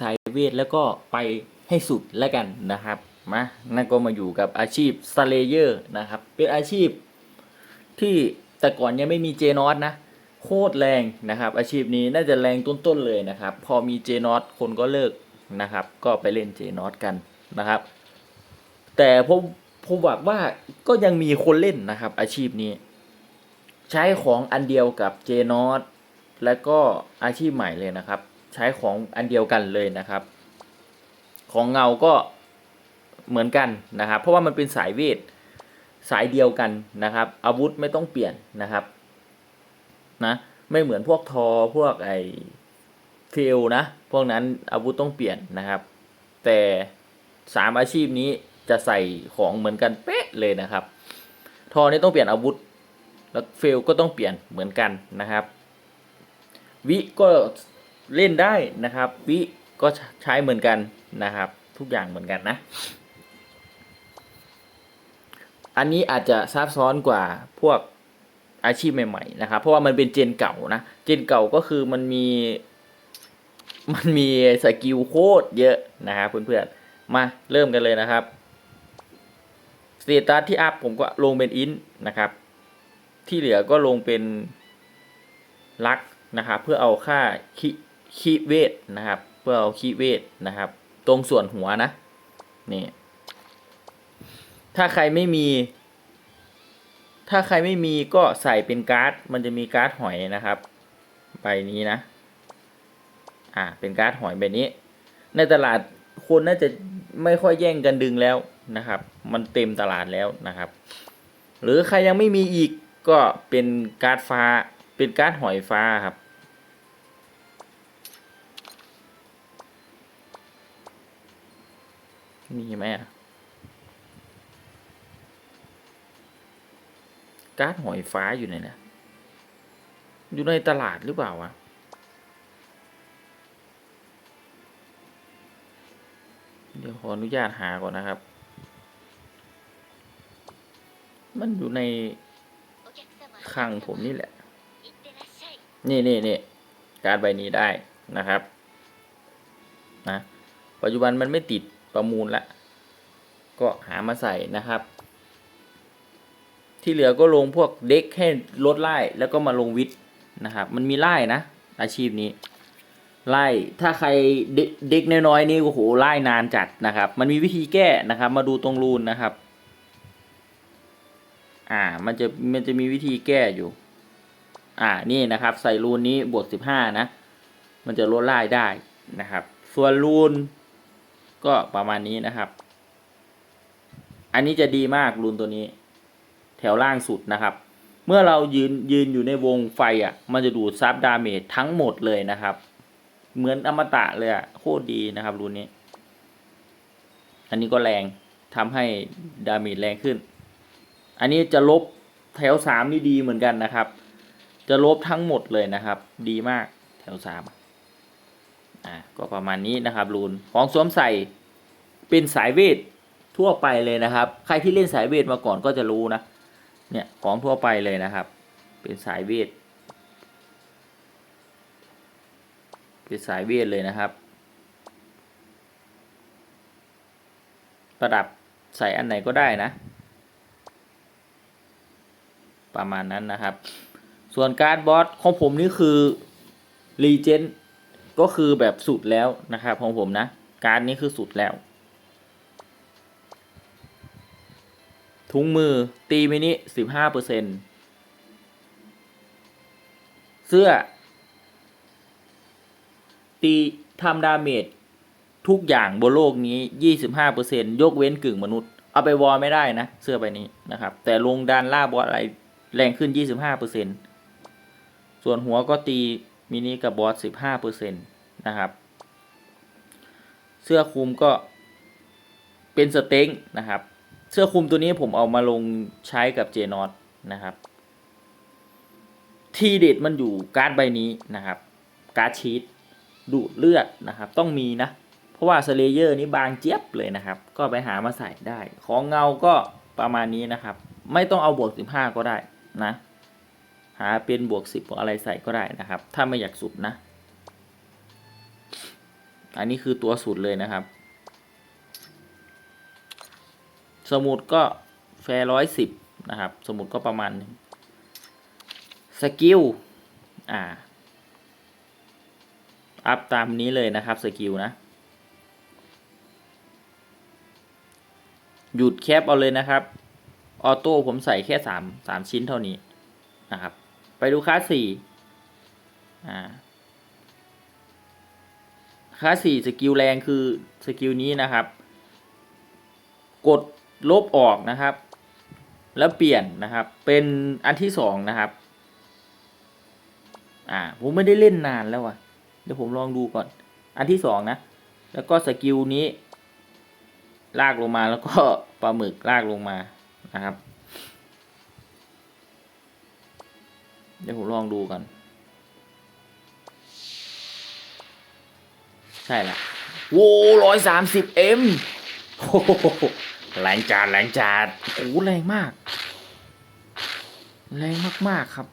สายเวทแล้วก็ไปให้สุดแล้วกันนะครับมานั่นก็มาอยู่กับอาชีพสเลเยอร์นะครับ เป็นอาชีพที่แต่ก่อนยังไม่มีเจนอตนะโคตรแรงนะครับ อาชีพนี้น่าจะแรงต้นๆเลยนะครับ พอมีเจนอตคนก็เลิกนะครับ ก็ไปเล่นเจนอตกันนะครับ แต่ผมผมบอกว่าก็ยังมีคนเล่นนะครับ อาชีพนี้ ใช้ของอันเดียวกับเจนอตและก็อาชีพใหม่เลยนะครับ ใช้ของอันเดียวกันเลยนะครับ ของเงาก็เหมือนกันนะครับ เพราะว่ามันเป็นสายเวทสายเดียวกันนะครับ อาวุธไม่ต้องเปลี่ยนนะครับนะไม่เหมือนพวกทอพวกไอฟิลนะพวกนั้นอาวุธต้องเปลี่ยนนะครับ แต่สามอาชีพนี้จะใส่ของเหมือนกันเป๊ะเลยนะครับ ทอนี่ต้องเปลี่ยนอาวุธ แล้วเฟลก็ต้องเปลี่ยนเหมือนกันนะครับ วิก็ เล่นได้นะครับ วิก็ใช้เหมือนกันนะครับ ทุกอย่างเหมือนกันนะ อันนี้อาจจะซับซ้อนกว่าพวกอาชีพใหม่ๆนะครับ เพราะว่ามันเป็นเจนเก่านะเจนเก่าก็คือมันมี มันมีสกิลโคตรเยอะนะครับเพื่อนๆมาเริ่มกันเลยนะครับสเตตัสที่อัพผมก็ลงเป็นอินนะครับ ที่เหลือก็ลงเป็นลักนะครับ เพื่อเอาค่าคี คีเวทนะครับ เพื่อเอาคีเวทนะครับ ตรงส่วนหัวนะ นี่ ถ้าใครไม่มี ถ้าใครไม่มีก็ใส่เป็นการ์ด มันจะมีการ์ดหอยนะครับ ใบนี้นะ อ่า เป็นการ์ดหอยแบบนี้ ในตลาดคนน่าจะไม่ค่อยแย่งกันดึงแล้วนะครับ มันเต็มตลาดแล้วนะครับ หรือใครยังไม่มีอีกก็เป็นการ์ดฟ้า เป็นการ์ดหอยฟ้าครับ มีไหมอะการ์ดหอยฟ้าอยู่ไหนนะ อยู่ในตลาดหรือเปล่าวะ เดี๋ยวขออนุญาตหาก่อนนะครับ มันอยู่ในคลังผมนี่แหละ นี่นี่นี่การดใบนี้ได้นะครับ นะ ปัจจุบันมันไม่ติด ประมูลละ ก็หามาใส่นะครับ ที่เหลือก็ลงพวกเด็กให้ลดไล่แล้วก็มาลงวิทย์นะครับ มันมีไล่นะ อาชีพนี้ไล่ถ้าใครเด็กเด็กน้อยๆนี่โอ้โหไล่นานจัดนะครับ มันมีวิธีแก้นะครับ มาดูตรงรูนนะครับ อ่า มันจะมันจะมีวิธีแก้อยู่ อ่านี่นะครับ ใส่รูนนี้บวกสิบห้านะ มันจะลดไล่ได้นะครับ ส่วนรูน ก็ประมาณนี้นะครับ อันนี้จะดีมากรูนตัวนี้ แถวล่างสุดนะครับ เมื่อเรายืนยืนอยู่ในวงไฟอะ มันจะดูดซับดาเมจทั้งหมดเลยนะครับ เหมือนอมตะเลยอะโคตรดีนะครับรูนนี้ อันนี้ก็แรงทำให้ดาเมจแรงขึ้น อันนี้จะลบแถวสามนี่ดีเหมือนกันนะครับ จะลบทั้งหมดเลยนะครับ ดีมากแถวสาม อ่าก็ประมาณนี้นะครับรูนของสวมใส่เป็นสายเวททั่วไปเลยนะครับ ใครที่เล่นสายเวทมาก่อนก็จะรู้นะเนี่ยของทั่วไปเลยนะครับ เป็นสายเวทเป็นสายเวทเลยนะครับ ประดับใส่อันไหนก็ได้นะ ประมาณนั้นนะครับ ส่วนการ์ดบอสของผมนี่คือรีเจน ก็คือแบบสุดแล้วนะครับของผมนะ การนี้คือสุดแล้ว ถุงมือตีมินิสิบห้าเปอร์เซ็นเสื้อ ตีทำดาเมจทุกอย่างบนโลกนี้ยี่สิบห้าเปอร์เซ็นยกเว้นกึ่งมนุษย์ เอาไปวอลไม่ได้นะ เสื้อใบนี้นะครับ แต่ลงดานล่าบอสอะไรแรงขึ้นยี่สิบห้าเปอร์เซ็นส่วนหัวก็ตี มินิกับบอสสิบห้าเปอร์เซ็นต์นะครับ เสื้อคลุมก็เป็นสเต็งนะครับ เสื้อคลุมตัวนี้ผมเอามาลงใช้กับเจนอตนะครับ ทีเด็ดมันอยู่การ์ดใบนี้นะครับ การ์ดชีตดูดเลือดนะครับ ต้องมีนะ เพราะว่าสเลเยอร์นี้บางเจี๊ยบเลยนะครับ ก็ไปหามาใส่ได้ ของเงาก็ประมาณนี้นะครับ ไม่ต้องเอาบวก 15 ก็ได้นะ หาเป็นบวก10บวกอะไรใส่ก็ได้นะครับ ถ้าไม่อยากสุดนะ อันนี้คือตัวสุดเลยนะครับ สมุดก็แฟร์ร้อยสิบนะครับ สมุดก็ประมาณสกิลอ่าอัพตามนี้เลยนะครับสกิลนะ หยุดแคปเอาเลยนะครับ ออโต้ผมใส่แค่สามสามชิ้นเท่านี้นะครับ ไปดูคลาสสี่อ่าคลาสสี่สกิลแรงคือสกิลนี้นะครับ กดลบออกนะครับ แล้วเปลี่ยนนะครับ เป็นอันที่สองนะครับอ่าผมไม่ได้เล่นนานแล้วว่ะเดี๋ยวผมลองดูก่อน อันที่สองนะ แล้วก็สกิลนี้ ลากลงมาแล้วก็ปลาหมึกลากลงมานะครับ เดี๋ยวผมลองดูก่อนใช่ละโว้ร้อยสามสิบเอ็มแรงจัดแรงจัดโอ้โหแรงมาก แรงมากๆครับ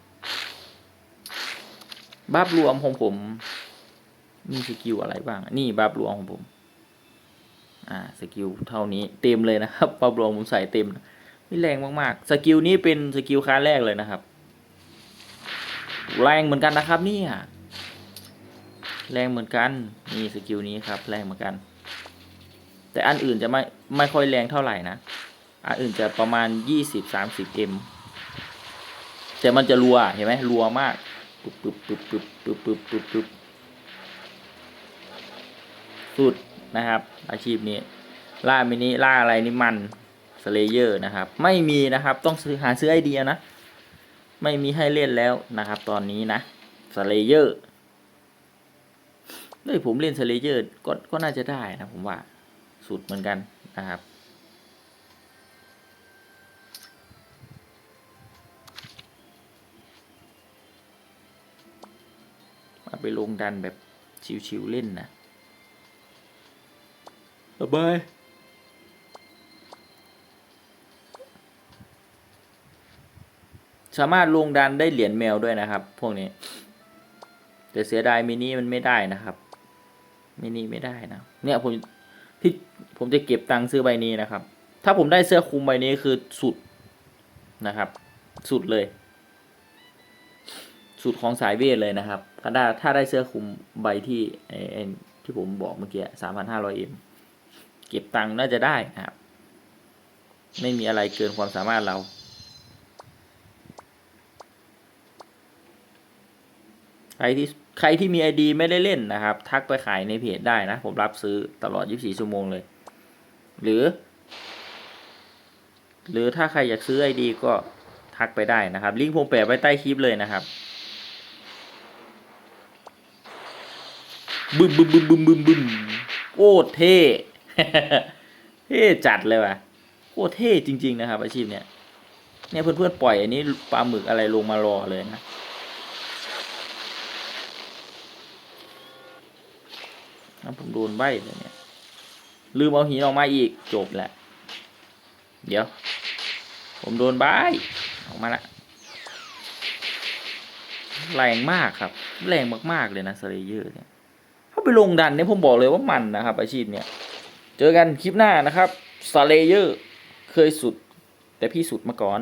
บัฟรวมของผม มีสกิลอะไรบ้าง นี่บัฟรวมของผม อ่า สกิลเท่านี้เต็มเลยนะครับบัฟรวมผมใส่เต็มนี่แรงมากๆ สกิลนี้เป็นสกิลค้าแรกเลยนะครับ แรงเหมือนกันนะครับเนี่ยแรงเหมือนกันนี่สกิลนี้ครับ แรงเหมือนกัน แต่อันอื่นจะไม่ไม่ค่อยแรงเท่าไหร่นะอันอื่นจะประมาณยี่สิบสามสิบเอ็มแต่มันจะรัวเห็นไหมรัวมากปึ๊บปึ๊บปึ๊บปึ๊บปึ๊บปึ๊บปึ๊บปึ๊บสุดนะครับ อาชีพนี้ ล่ามินิล่าอะไรนี่มันสเลเยอร์นะครับ ไม่มีนะครับ ต้องซื้อหาซื้อไอเดียนะ ไม่มีให้เล่นแล้วนะครับ ตอนนี้นะสเลเยอร์เฮ้ยผมเล่นสเลเยอร์ก็ก็น่าจะได้นะผมว่าสุดเหมือนกันนะครับ มาไปลงดันแบบชิวๆเล่นนะสบาย สามารถลงดันได้เหรียญแมวด้วยนะครับ พวกนี้ แต่เสียดายมินิมันไม่ได้นะครับมินิไม่ได้นะเนี่ยผมที่ผมจะเก็บตังค์ซื้อใบนี้นะครับ ถ้าผมได้เสื้อคลุมใบนี้คือสุดนะครับ สุดเลย สุดของสายเวทเลยนะครับถ้าได้ถ้าได้เสื้อคลุมใบที่ไอ้ที่ผมบอกเมื่อกี้สามพันห้าร้อยเอ็มเก็บตังค์น่าจะได้นะครับ ไม่มีอะไรเกินความสามารถเรา ใครที่ใครที่มีไอดีไม่ได้เล่นนะครับ ทักไปขายในเพจได้นะ ผมรับซื้อตลอด 24 ชั่วโมงเลย หรือ หรือถ้าใครอยากซื้อไอดีก็ทักไปได้นะครับ ลิงก์ผมแปะไว้ใต้คลิปเลยนะครับบึมบึมบึมบึมบึมบึมโอ้เท่เท่จัดเลยว่ะโอ้เท่จริง ๆ นะครับ อาชีพเนี้ยเนี่ยเพื่อนๆปล่อยอันนี้ปลาหมึกอะไรลงมารอเลยนะ นะผมโดนใบเลยเนี่ย ลืมเอาหินออกมาอีกจบแหละ เดี๋ยว ผมโดนใบออกมาละแรงมากครับ แรงมากๆเลยนะสเลเยอร์เนี่ยเขาไปลงดันเนี่ยผมบอกเลยว่ามันนะครับ อาชีพเนี่ย เจอกันคลิปหน้านะครับสเลเยอร์เคยสุด แต่พี่สุดมาก่อน